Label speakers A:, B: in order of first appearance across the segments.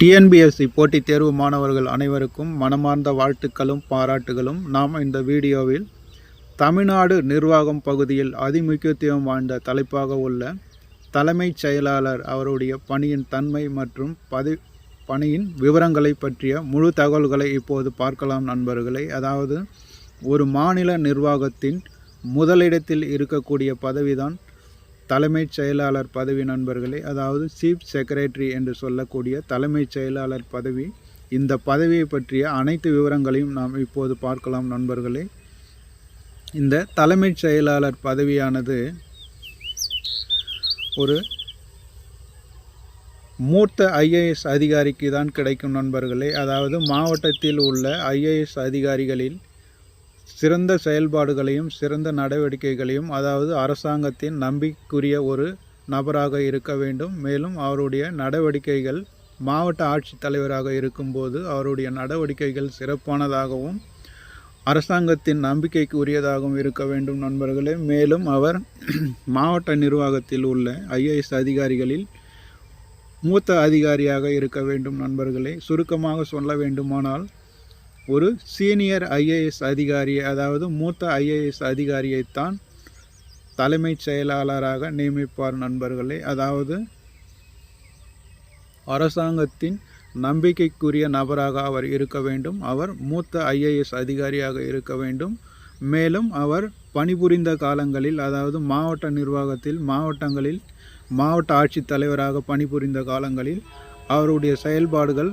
A: TNPSC போட்டித் தேர்வு மாணவர்கள் அனைவருக்கும் மனமார்ந்த வாழ்த்துக்களும் பாராட்டுகளும். நாம் இந்த வீடியோவில் தமிழ்நாடு நிர்வாகம் பகுதியில் அதிமுக்கியத்துவம் வாய்ந்த தலைப்பாக உள்ள தலைமைச் செயலாளர் அவருடைய பணியின் தன்மை மற்றும் பதி பணியின் விவரங்களை பற்றிய முழு தகவல்களை இப்போது பார்க்கலாம் நண்பர்களை. அதாவது ஒரு மாநில நிர்வாகத்தின் முதலிடத்தில் இருக்கக்கூடிய பதவிதான் தலைமைச் செயலாளர் பதவி நண்பர்களே அதாவது சீஃப் செக்ரட்டரி என்று சொல்லக்கூடிய தலைமைச் செயலாளர் பதவி இந்த பதவியை பற்றிய அனைத்து விவரங்களையும் நாம் இப்போது பார்க்கலாம் நண்பர்களே. இந்த தலைமைச் செயலாளர் பதவியானது ஒரு மூத்த ஐஏஎஸ் அதிகாரிக்கு தான் கிடைக்கும் நண்பர்களே. அதாவது மாவட்டத்தில் உள்ள ஐஏஎஸ் அதிகாரிகளில் சிறந்த செயல்பாடுகளையும் சிறந்த நடவடிக்கைகளையும் அதாவது அரசாங்கத்தின் நம்பிக்கைக்குரிய ஒரு நபராக இருக்க வேண்டும். மேலும் அவருடைய நடவடிக்கைகள் மாவட்ட ஆட்சித்தலைவராக இருக்கும்போது அவருடைய நடவடிக்கைகள் சிறப்பானதாகவும் அரசாங்கத்தின் நம்பிக்கைக்கு உரியதாகவும் இருக்க வேண்டும் நண்பர்களே. மேலும் அவர் மாவட்ட நிர்வாகத்தில் உள்ள ஐஏஎஸ் அதிகாரிகளில் மூத்த அதிகாரியாக இருக்க வேண்டும் நண்பர்களே. சுருக்கமாக சொல்ல வேண்டுமானால் ஒரு சீனியர் ஐஏஎஸ் அதிகாரி அதாவது மூத்த ஐஏஎஸ் அதிகாரியைத்தான் தலைமைச் செயலாளராக நியமிப்பார் நண்பர்களே. அதாவது அரசாங்கத்தின் நம்பிக்கைக்குரிய நபராக அவர் இருக்க வேண்டும். அவர் மூத்த ஐஏஎஸ் அதிகாரியாக இருக்க வேண்டும். மேலும் அவர் பணிபுரிந்த காலங்களில் அதாவது மாவட்ட நிர்வாகத்தில் மாவட்டங்களில் மாவட்ட ஆட்சித்தலைவராக பணிபுரிந்த காலங்களில் அவருடைய செயல்பாடுகள்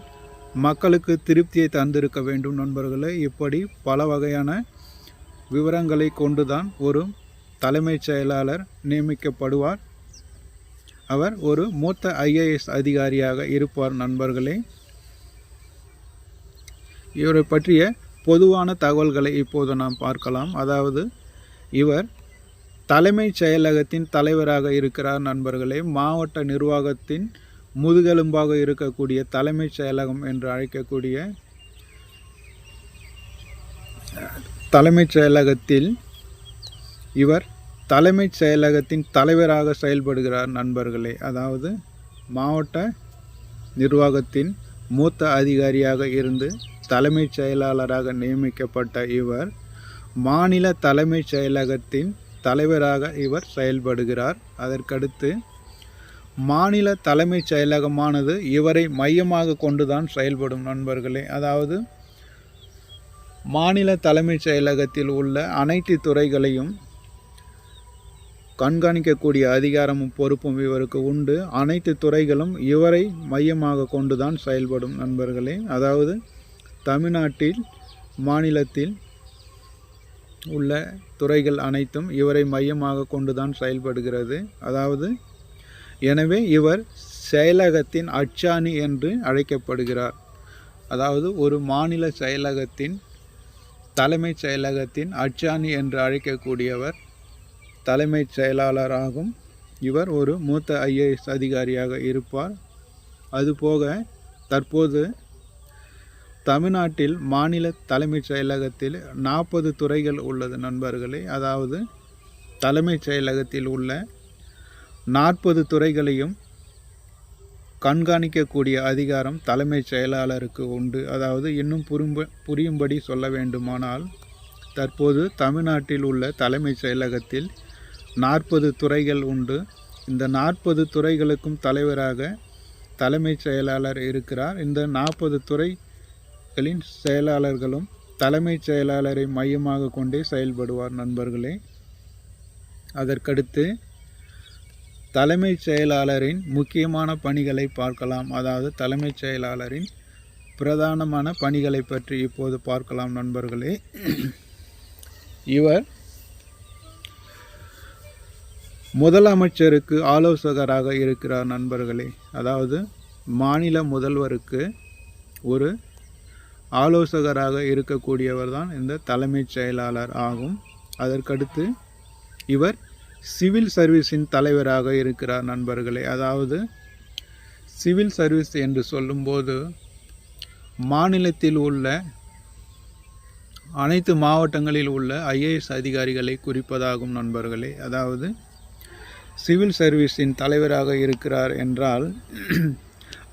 A: மக்களுக்கு திருப்தியை தந்திருக்க வேண்டும் நண்பர்களே. இப்படி பல வகையான விவரங்களை கொண்டுதான் ஒரு தலைமைச் செயலாளர் நியமிக்கப்படுவார். அவர் ஒரு மூத்த ஐஏஎஸ் அதிகாரியாக இருப்பார் நண்பர்களே. இவரை பற்றிய பொதுவான தகவல்களை இப்போது நாம் பார்க்கலாம். அதாவது இவர் தலைமைச் செயலகத்தின் தலைவராக இருக்கிறார் நண்பர்களே. மாவட்ட நிர்வாகத்தின் முதுகெலும்பாக இருக்கக்கூடிய தலைமைச் செயலகம் என்று அழைக்கக்கூடிய தலைமைச் செயலகத்தில் இவர் தலைமைச் செயலகத்தின் தலைவராக செயல்படுகிறார் நண்பர்களே. அதாவது மாவட்ட நிர்வாகத்தின் மூத்த அதிகாரியாக இருந்து தலைமைச் செயலாளராக நியமிக்கப்பட்ட இவர் மாநில தலைமைச் செயலகத்தின் தலைவராக இவர் செயல்படுகிறார். அதற்கடுத்து மாநில தலைமைச் செயலகமானது இவரை மையமாக கொண்டுதான் செயல்படும் நண்பர்களே. அதாவது மாநில தலைமைச் செயலகத்தில் உள்ள அனைத்து துறைகளையும் கண்காணிக்கக்கூடிய அதிகாரமும் பொறுப்பும் இவருக்கு உண்டு. அனைத்து துறைகளும் இவரை மையமாக கொண்டுதான் செயல்படும் நண்பர்களே. அதாவது தமிழ்நாட்டில் மாநிலத்தில் உள்ள துறைகள் அனைத்தும் இவரை மையமாக கொண்டுதான் செயல்படுகிறது. அதாவது எனவே இவர் செயலகத்தின் அச்சாணி என்று அழைக்கப்படுகிறார். அதாவது ஒரு மாநில செயலகத்தின் தலைமைச் செயலகத்தின் அச்சாணி என்று அழைக்கக்கூடியவர் தலைமைச் செயலாளராகும். இவர் ஒரு மூத்த ஐஏஎஸ் அதிகாரியாக இருப்பார். அதுபோக தற்போது தமிழ்நாட்டில் மாநில தலைமைச் செயலகத்தில் நாற்பது துறைகள் உள்ளது நண்பர்களே. அதாவது தலைமைச் செயலகத்தில் உள்ள நாற்பது துறைகளையும் கண்காணிக்கக்கூடிய அதிகாரம் தலைமைச் செயலாளருக்கு உண்டு. அதாவது இன்னும் புரிம்ப புரியும்படி சொல்ல வேண்டுமானால் தற்போது தமிழ்நாட்டில் உள்ள தலைமைச் செயலகத்தில் நாற்பது துறைகள் உண்டு. இந்த நாற்பது துறைகளுக்கும் தலைவராக தலைமைச் செயலாளர் இருக்கிறார். இந்த நாற்பது துறைகளின் செயலாளர்களும் தலைமைச் செயலாளரை மையமாக கொண்டே செயல்படுவார் நண்பர்களே. அதற்கடுத்து தலைமைச் செயலாளரின் முக்கியமான பணிகளை பார்க்கலாம். அதாவது தலைமைச் செயலாளரின் பிரதானமான பணிகளை பற்றி இப்போது பார்க்கலாம் நண்பர்களே. இவர் முதலமைச்சருக்கு ஆலோசகராக இருக்கிறார் நண்பர்களே. அதாவது மாநில முதல்வருக்கு ஒரு ஆலோசகராக இருக்கக்கூடியவர் தான் இந்த தலைமைச் செயலாளர் ஆகும். அதற்கடுத்து இவர் சிவில் சர்வீஸின் தலைவராக இருக்கிறார் நண்பர்களே. அதாவது சிவில் சர்வீஸ் என்று சொல்லும்போது மாநிலத்தில் உள்ள அனைத்து மாவட்டங்களில் உள்ள ஐஏஎஸ் அதிகாரிகளை குறிப்பதாகும் நண்பர்களே. அதாவது சிவில் சர்வீஸின் தலைவராக இருக்கிறார் என்றால்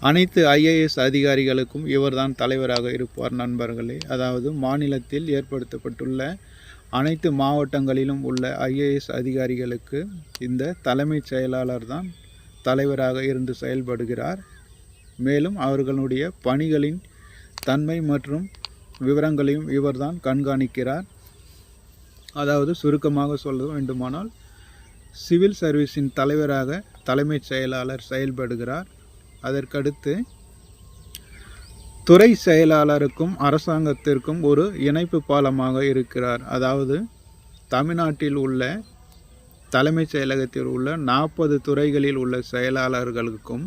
A: அனைத்து ஐஏஎஸ் அதிகாரிகளுக்கும் இவர்தான் தலைவராக இருப்பார் நண்பர்களே. அதாவது மாநிலத்தில் ஏற்படுத்தப்பட்டுள்ள அனைத்து மாவட்டங்களிலும் உள்ள ஐஏஎஸ் அதிகாரிகளுக்கு இந்த தலைமைச் செயலாளர் தான் தலைவராக இருந்து செயல்படுகிறார். மேலும் அவர்களுடைய பணிகளின் தன்மை மற்றும் விவரங்களையும் இவர்தான் கண்காணிக்கிறார். அதாவது சுருக்கமாக சொல்ல வேண்டுமானால் சிவில் சர்வீஸின் தலைவராக தலைமைச் செயலாளர் செயல்படுகிறார். அதற்கடுத்து துறை செயலாளருக்கும் அரசாங்கத்திற்கும் ஒரு இணைப்பு பாலமாக இருக்கிறார். அதாவது தமிழ்நாட்டில் உள்ள தலைமைச் செயலகத்தில் உள்ள நாற்பது துறைகளில் உள்ள செயலாளர்களுக்கும்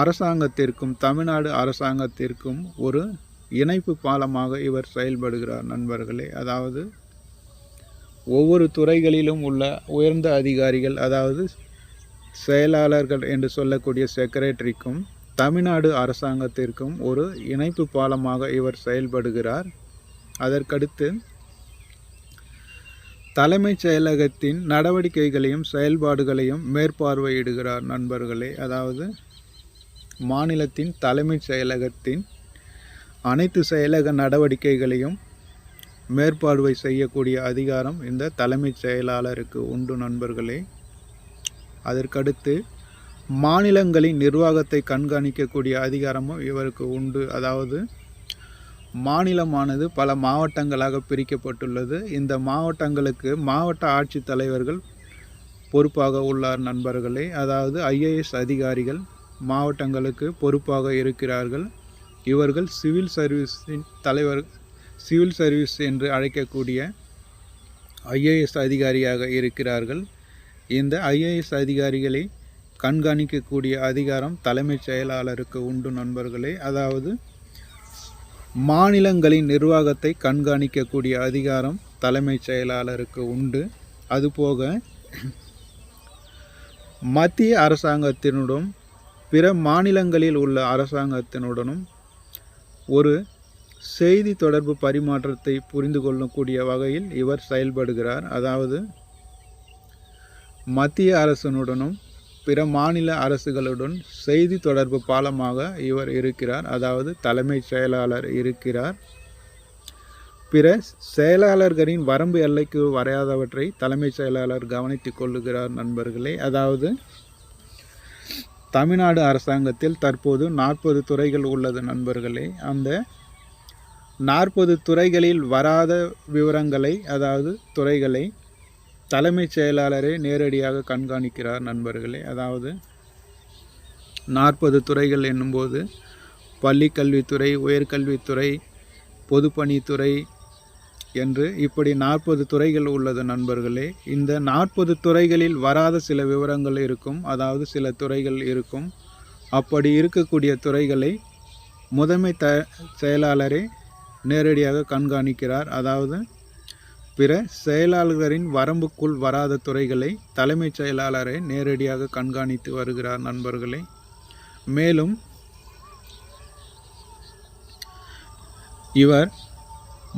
A: அரசாங்கத்திற்கும் தமிழ்நாடு அரசாங்கத்திற்கும் ஒரு இணைப்பு பாலமாக இவர் செயல்படுகிறார் நண்பர்களே. அதாவது ஒவ்வொரு துறைகளிலும் உள்ள உயர்ந்த அதிகாரிகள் அதாவது செயலாளர்கள் என்று சொல்லக்கூடிய செக்ரட்டரிக்கும் தமிழ்நாடு அரசாங்கத்திற்கும் ஒரு இணைப்பு பாலமாக இவர் செயல்படுகிறார். அதற்கடுத்து தலைமைச் செயலகத்தின் நடவடிக்கைகளையும் செயல்பாடுகளையும் மேற்பார்வையிடுகிறார் நண்பர்களே. அதாவது மாநிலத்தின் தலைமைச் செயலகத்தின் அனைத்து செயலக நடவடிக்கைகளையும் மேற்பார்வை செய்யக்கூடிய அதிகாரம் இந்த தலைமைச் செயலாளருக்கு உண்டு நண்பர்களே. அதற்கடுத்து மாநிலங்களின் நிர்வாகத்தை கண்காணிக்கக்கூடிய அதிகாரமும் இவருக்கு உண்டு. அதாவது மாநிலமானது பல மாவட்டங்களாக பிரிக்கப்பட்டுள்ளது. இந்த மாவட்டங்களுக்கு மாவட்ட ஆட்சித்தலைவர்கள் பொறுப்பாக உள்ளார் நண்பர்களே. அதாவது ஐஏஎஸ் அதிகாரிகள் மாவட்டங்களுக்கு பொறுப்பாக இருக்கிறார்கள். இவர்கள் சிவில் சர்வீஸின் தலைவர் சிவில் சர்வீஸ் என்று அழைக்கக்கூடிய ஐஏஎஸ் அதிகாரியாக இருக்கிறார்கள். இந்த ஐஏஎஸ் அதிகாரிகளை கண்காணிக்கக்கூடிய அதிகாரம் தலைமைச் செயலாளருக்கு உண்டு நண்பர்களே. அதாவது மாநிலங்களின் நிர்வாகத்தை கண்காணிக்கக்கூடிய அதிகாரம் தலைமைச் செயலாளருக்கு உண்டு. அதுபோக மத்திய அரசாங்கத்தினுடன் பிற மாநிலங்களில் உள்ள அரசாங்கத்தினுடனும் ஒரு செய்தி தொடர்பு பரிமாற்றத்தை புரிந்து கொள்ளக்கூடிய வகையில் இவர் செயல்படுகிறார். அதாவது மத்திய அரசனுடனும் பிற மாநில அரசுகளுடன் செய்தி தொடர்பு பாலமாக இவர் இருக்கிறார். அதாவது தலைமைச் செயலாளர் இருக்கிறார். பிற செயலாளர்களின் வரம்பு எல்லைக்கு வரையாதவற்றை தலைமைச் செயலாளர் கவனித்துக் கொள்ளுகிறார் நண்பர்களே. அதாவது தமிழ்நாடு அரசாங்கத்தில் தற்போது நாற்பது துறைகள் உள்ளது நண்பர்களே. அந்த நாற்பது துறைகளில் வராத விவரங்களை அதாவது துறைகளை தலைமைச் செயலாளரே நேரடியாக கண்காணிக்கிறார் நண்பர்களே. அதாவது நாற்பது துறைகள் என்னும்போது பள்ளி கல்வித்துறை உயர்கல்வித்துறை பொதுப்பணித்துறை என்று இப்படி நாற்பது துறைகள் உள்ளது நண்பர்களே. இந்த நாற்பது துறைகளில் வராத சில விவரங்கள் இருக்கும் அதாவது சில துறைகள் இருக்கும். அப்படி இருக்கக்கூடிய துறைகளை முதன்மை த செயலாளரே நேரடியாக கண்காணிக்கிறார். அதாவது பிற செயலாளர்களின் வரம்புக்குள் வராத துறைகளை தலைமைச் செயலாளரை நேரடியாக கண்காணித்து வருகிறார் நண்பர்களே. மேலும் இவர்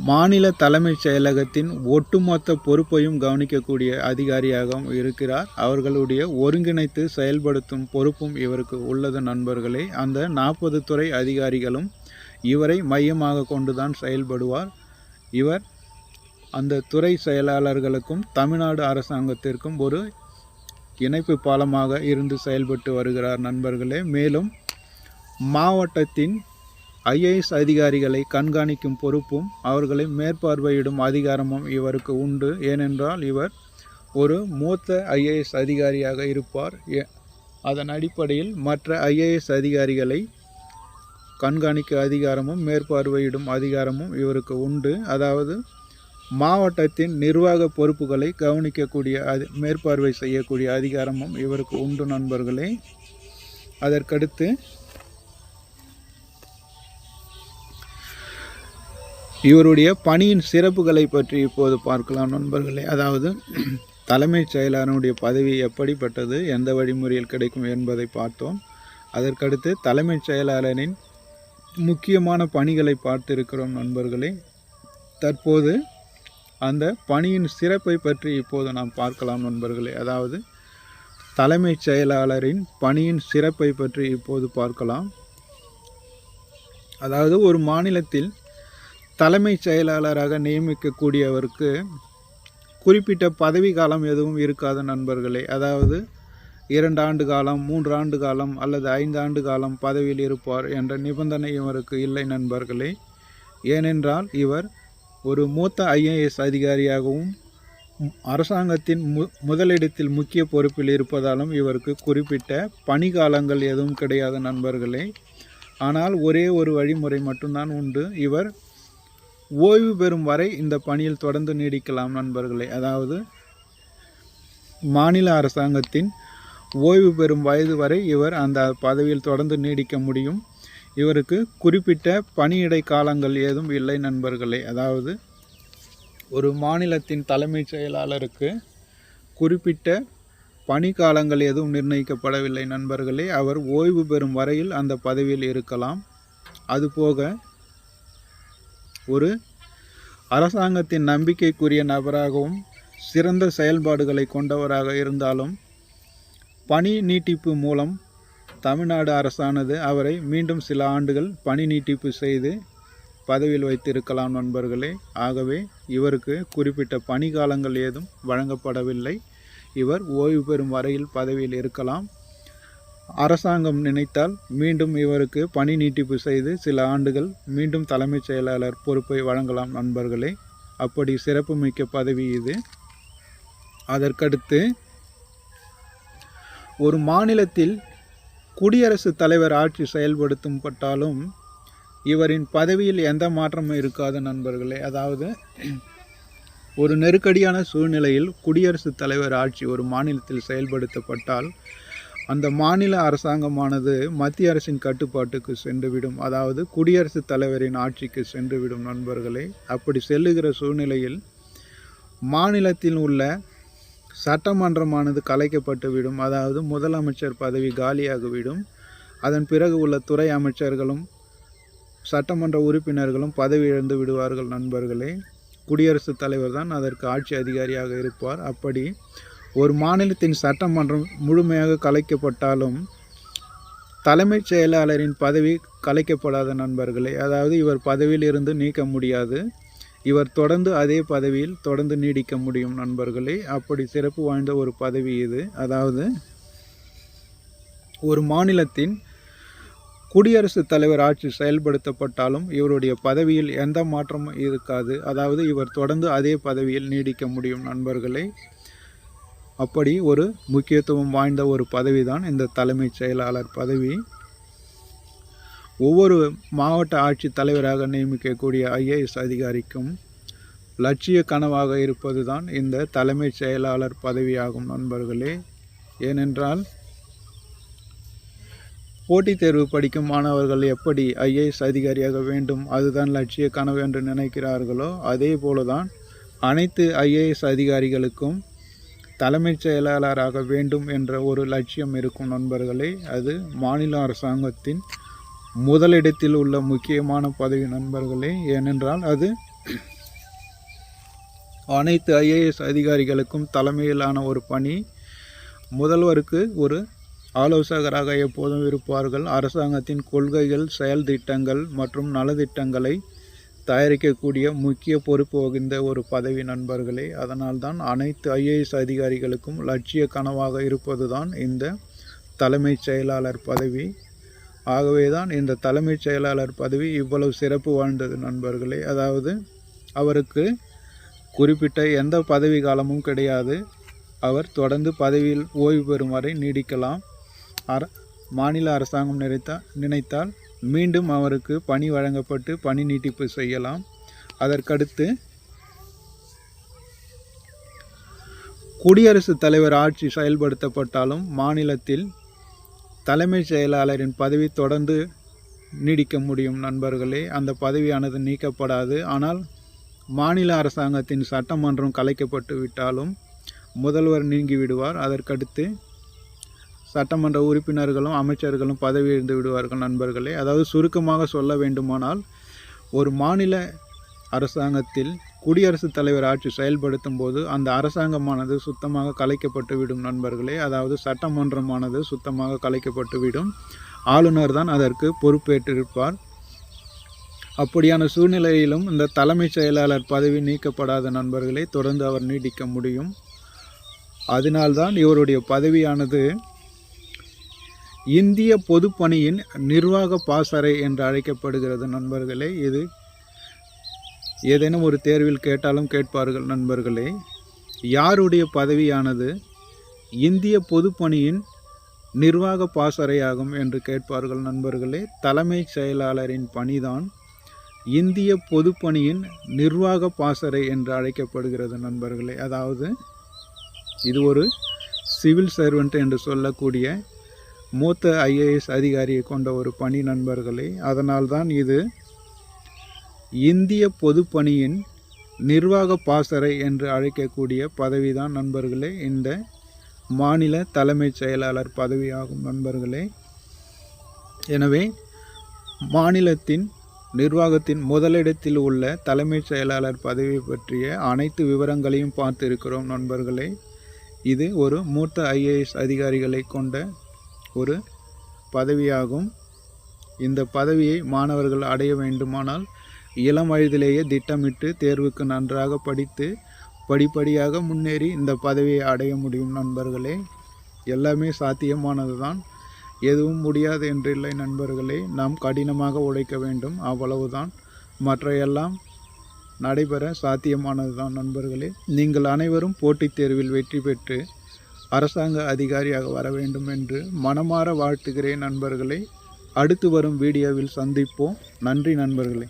A: மாநில தலைமைச் செயலகத்தின் ஒட்டுமொத்த பொறுப்பையும் கவனிக்கக்கூடிய அதிகாரியாகவும் இருக்கிறார். அவர்களுடைய ஒருங்கிணைத்து செயல்படுத்தும் பொறுப்பும் இவருக்கு உள்ளது நண்பர்களே. அந்த நாற்பது துறை அதிகாரிகளும் இவரை மையமாக கொண்டுதான் செயல்படுவார். இவர் அந்த துறை செயலாளர்களுக்கும் தமிழ்நாடு அரசாங்கத்திற்கும் ஒரு இணைப்பு பாலமாக இருந்து செயல்பட்டு வருகிறார் நண்பர்களே. மேலும் மாவட்டத்தின் ஐஏஎஸ் அதிகாரிகளை கண்காணிக்கும் பொறுப்பும் அவர்களை மேற்பார்வையிடும் அதிகாரமும் இவருக்கு உண்டு. ஏனென்றால் இவர் ஒரு மூத்த ஐஏஎஸ் அதிகாரியாக இருப்பார். அதன் அடிப்படையில் மற்ற ஐஏஎஸ் அதிகாரிகளை கண்காணிக்க அதிகாரமும் மேற்பார்வையிடும் அதிகாரமும் இவருக்கு உண்டு. அதாவது மாவட்டத்தின் நிர்வாக பொறுப்புகளை கவனிக்கக்கூடிய அது மேற்பார்வை செய்யக்கூடிய அதிகாரமும் இவருக்கு உண்டு நண்பர்களே. அதற்கடுத்து இவருடைய பணியின் சிறப்புகளை பற்றி இப்போது பார்க்கலாம் நண்பர்களே. அதாவது தலைமைச் செயலாளருடைய பதவி எப்படிப்பட்டது எந்த வழிமுறையில் கிடைக்கும் என்பதை பார்த்தோம். அதற்கடுத்து தலைமைச் செயலாளரின் முக்கியமான பணிகளை பார்த்திருக்கிறோம் நண்பர்களே. தற்போது அந்த பணியின் சிறப்பை பற்றி இப்போது நாம் பார்க்கலாம் நண்பர்களே. அதாவது தலைமைச் செயலாளரின் பணியின் சிறப்பை பற்றி இப்போது பார்க்கலாம். அதாவது ஒரு மாநிலத்தில் தலைமைச் செயலாளராக நியமிக்கக்கூடியவருக்கு குறிப்பிட்ட பதவி காலம் எதுவும் இருக்காத நண்பர்களே. அதாவது இரண்டு ஆண்டு காலம் மூன்று ஆண்டு காலம் அல்லது ஐந்து ஆண்டு காலம் பதவியில் இருப்பார் என்ற நிபந்தனை இவருக்கு இல்லை நண்பர்களே. ஏனென்றால் இவர் ஒரு மூத்த ஐஏஎஸ் அதிகாரியாகவும் அரசாங்கத்தின் மு முதலிடத்தில் முக்கிய பொறுப்பில் இருப்பதாலும் இவருக்கு குறிப்பிட்ட பணிகாலங்கள் எதுவும் கிடையாது நண்பர்களே. ஆனால் ஒரே ஒரு வழிமுறை மட்டும்தான் உண்டு. இவர் ஓய்வு பெறும் வரை இந்த பணியில் தொடர்ந்து நீடிக்கலாம் நண்பர்களே. அதாவது மாநில அரசாங்கத்தின் ஓய்வு பெறும் வயது வரை இவர் அந்த பதவியில் தொடர்ந்து நீடிக்க முடியும். இவருக்கு குறிப்பிட்ட பணியிடை காலங்கள் ஏதும் இல்லை நண்பர்களே. அதாவது ஒரு மாநிலத்தின் தலைமைச் செயலாளருக்கு குறிப்பிட்ட பணிக்காலங்கள் எதுவும் நிர்ணயிக்கப்படவில்லை நண்பர்களே. அவர் ஓய்வு பெறும் வரையில் அந்த பதவியில் இருக்கலாம். அதுபோக ஒரு அரசாங்கத்தின் நம்பிக்கைக்குரிய நபராகவும் சிறந்த செயல்பாடுகளை கொண்டவராக இருந்தாலும் பணி நீட்டிப்பு மூலம் தமிழ்நாடு அரசானது அவரை மீண்டும் சில ஆண்டுகள் பணி நீட்டிப்பு செய்து பதவியில் வைத்திருக்கலாம் நண்பர்களே. ஆகவே இவருக்கு குறிப்பிட்ட பணி காலங்கள் ஏதும் வழங்கப்படவில்லை. இவர் ஓய்வு பெறும் வரையில் பதவியில் இருக்கலாம். அரசாங்கம் நினைத்தால் மீண்டும் இவருக்கு பணி நீட்டிப்பு செய்து சில ஆண்டுகள் மீண்டும் தலைமைச் செயலாளர் பொறுப்பை வழங்கலாம் நண்பர்களே. அப்படி சிறப்புமிக்க பதவி இது. அதற்கடுத்து ஒரு மாநிலத்தில் குடியரசுத் தலைவர் ஆட்சி செயல்படுத்தும் பட்டாலும் இவரின் பதவியில் எந்த மாற்றமும் இருக்காது நண்பர்களே. அதாவது ஒரு நெருக்கடியான சூழ்நிலையில் குடியரசுத் தலைவர் ஆட்சி ஒரு மாநிலத்தில் செயல்படுத்தப்பட்டால் அந்த மாநில அரசாங்கமானது மத்திய அரசின் கட்டுப்பாட்டுக்கு சென்றுவிடும். அதாவது குடியரசுத் தலைவரின் ஆட்சிக்கு சென்றுவிடும் நண்பர்களே. அப்படி செல்லுகிற சூழ்நிலையில் மாநிலத்தில் உள்ள சட்டமன்றமானது கலைக்கப்பட்டுவிடும் அதாவது முதலமைச்சர் பதவி காலியாகிவிடும் அதன் பிறகு உள்ள துறை அமைச்சர்களும் சட்டமன்ற உறுப்பினர்களும் பதவி இழந்து விடுவார்கள் நண்பர்களே. குடியரசுத் தலைவர் தான் அதற்கு ஆட்சி அதிகாரியாக இருப்பார். அப்படி ஒரு மாநிலத்தின் சட்டமன்றம் முழுமையாக கலைக்கப்பட்டாலும் தலைமைச் செயலாளரின் பதவி கலைக்கப்படாத நண்பர்களே. அதாவது இவர் பதவியில் இருந்து நீக்க முடியாது. இவர் தொடர்ந்து அதே பதவியில் தொடர்ந்து நீடிக்க முடியும் நண்பர்களே. அப்படி சிறப்பு வாய்ந்த ஒரு பதவி இது. அதாவது ஒரு மாநிலத்தின் குடியரசுத் தலைவர் ஆட்சி செயல்படுத்தப்பட்டாலும் இவருடைய பதவியில் எந்த மாற்றமும் இருக்காது. அதாவது இவர் தொடர்ந்து அதே பதவியில் நீடிக்க முடியும் நண்பர்களே. அப்படி ஒரு முக்கியத்துவம் வாய்ந்த ஒரு பதவி தான் இந்த தலைமைச் செயலாளர் பதவி. ஒவ்வொரு மாவட்ட ஆட்சித் தலைவராக நியமிக்கக்கூடிய ஐஏஎஸ் அதிகாரிக்கும் லட்சிய கனவாக இருப்பது தான் இந்த தலைமைச் செயலாளர் பதவியாகும் நண்பர்களே. ஏனென்றால் போட்டித் தேர்வு படிக்கும் மாணவர்கள் எப்படி ஐஏஎஸ் அதிகாரியாக வேண்டும் அதுதான் லட்சிய கனவு என்று நினைக்கிறார்களோ அதே போலதான் அனைத்து ஐஏஎஸ் அதிகாரிகளுக்கும் தலைமைச் செயலாளராக வேண்டும் என்ற ஒரு லட்சியம் இருக்கும் நண்பர்களே. அது மாநில அரசாங்கத்தின் முதலிடத்தில் உள்ள முக்கியமான பதவி நண்பர்களே ஏனென்றால் அது அனைத்து ஐஏஎஸ் அதிகாரிகளுக்கும் தலைமையிலான ஒரு பணி. முதல்வருக்கு ஒரு ஆலோசகராக எப்போதும் இருப்பார்கள். அரசாங்கத்தின் கொள்கைகள் செயல் திட்டங்கள் மற்றும் நலத்திட்டங்களை தயாரிக்கக்கூடிய முக்கிய பொறுப்பு வகிந்த ஒரு பதவி நண்பர்களே அதனால்தான் அனைத்து ஐஏஎஸ் அதிகாரிகளுக்கும் லட்சிய கனவாக இருப்பது தான் இந்த தலைமைச் செயலாளர் பதவி. ஆகவே தான் இந்த தலைமைச் செயலாளர் பதவி இவ்வளவு சிறப்பு வாழ்ந்தது நண்பர்களே. அதாவது அவருக்கு குறிப்பிட்ட எந்த பதவி காலமும் கிடையாது. அவர் தொடர்ந்து பதவியில் ஓய்வு பெறும் வரை நீடிக்கலாம். அர மாநில அரசாங்கம் நினைத்தா நினைத்தால் மீண்டும் அவருக்கு பணி வழங்கப்பட்டு பணி நீட்டிப்பு செய்யலாம். அதற்கடுத்து குடியரசுத் தலைவர் ஆட்சி செயல்படுத்தப்பட்டாலும் மாநிலத்தில் தலைமைச் செயலாளரின் பதவி தொடர்ந்து நீடிக்க முடியும் நண்பர்களே. அந்த பதவியானது நீக்கப்படாது. ஆனால் மாநில அரசாங்கத்தின் சட்டமன்றம் கலைக்கப்பட்டு விட்டாலும் முதல்வர் நீங்கி விடுவார். அதற்கடுத்து சட்டமன்ற உறுப்பினர்களும் அமைச்சர்களும் பதவி இழந்து விடுவார்கள் நண்பர்களே. அதாவது சுருக்கமாக சொல்ல வேண்டுமானால் ஒரு மாநில அரசாங்கத்தில் குடியரசுத் தலைவர் ஆட்சி செயல்படுத்தும் போது அந்த அரசாங்கமானது சுத்தமாக கலைக்கப்பட்டு விடும் நண்பர்களே. அதாவது சட்டமன்றமானது சுத்தமாக கலைக்கப்பட்டு விடும். ஆளுநர் தான் அதற்கு பொறுப்பேற்றிருப்பார். அப்படியான சூழ்நிலையிலும் இந்த தலைமைச் செயலாளர் பதவி நீக்கப்படாத நண்பர்களை தொடர்ந்து அவர் நீடிக்க முடியும். அதனால்தான் இவருடைய பதவியானது இந்திய பொதுப்பணியின் நிர்வாக பாசறை என்று அழைக்கப்படுகிறது நண்பர்களே. இது ஏதேனும் ஒரு தேர்வில் கேட்டாலும் கேட்பார்கள் நண்பர்களே. யாருடைய பதவியானது இந்திய பொதுப்பணியின் நிர்வாக பாசறையாகும் என்று கேட்பார்கள் நண்பர்களே. தலைமைச் செயலாளரின் பணிதான் இந்திய பொதுப்பணியின் நிர்வாக பாசறை என்று அழைக்கப்படுகிறது நண்பர்களே. அதாவது இது ஒரு சிவில் சர்வெண்ட் என்று சொல்லக்கூடிய மூத்த ஐஏஎஸ் அதிகாரியை கொண்ட ஒரு பணி நண்பர்களே. அதனால்தான் இது இந்திய பொதுப்பணியின் நிர்வாக பாசறை என்று அழைக்கக்கூடிய பதவிதான் நண்பர்களே இந்த மாநில தலைமைச் செயலாளர் பதவியாகும் நண்பர்களே. எனவே மாநிலத்தின் நிர்வாகத்தின் முதலிடத்தில் உள்ள தலைமைச் செயலாளர் பதவி பற்றிய அனைத்து விவரங்களையும் பார்த்திருக்கிறோம் நண்பர்களே. இது ஒரு மூத்த ஐஏஎஸ் அதிகாரிகளை கொண்ட ஒரு பதவியாகும். இந்த பதவியை மாணவர்கள் அடைய வேண்டுமானால் இளம் வயதிலேயே திட்டமிட்டு தேர்வுக்கு நன்றாக படித்து படிப்படியாக முன்னேறி இந்த பதவியை அடைய முடியும் நண்பர்களே. எல்லாமே சாத்தியமானது தான் எதுவும் முடியாது என்றில்லை நண்பர்களே. நாம் கடினமாக உழைக்க வேண்டும். அவ்வளவுதான். மற்ற எல்லாம் நடைபெற சாத்தியமானது தான் நண்பர்களே. நீங்கள் அனைவரும் போட்டித் தேர்வில் வெற்றி பெற்று அரசாங்க அதிகாரியாக வர வேண்டும் என்று மனமாற வாழ்த்துகிறேன் நண்பர்களே. அடுத்து வரும் வீடியோவில் சந்திப்போம். நன்றி நண்பர்களே.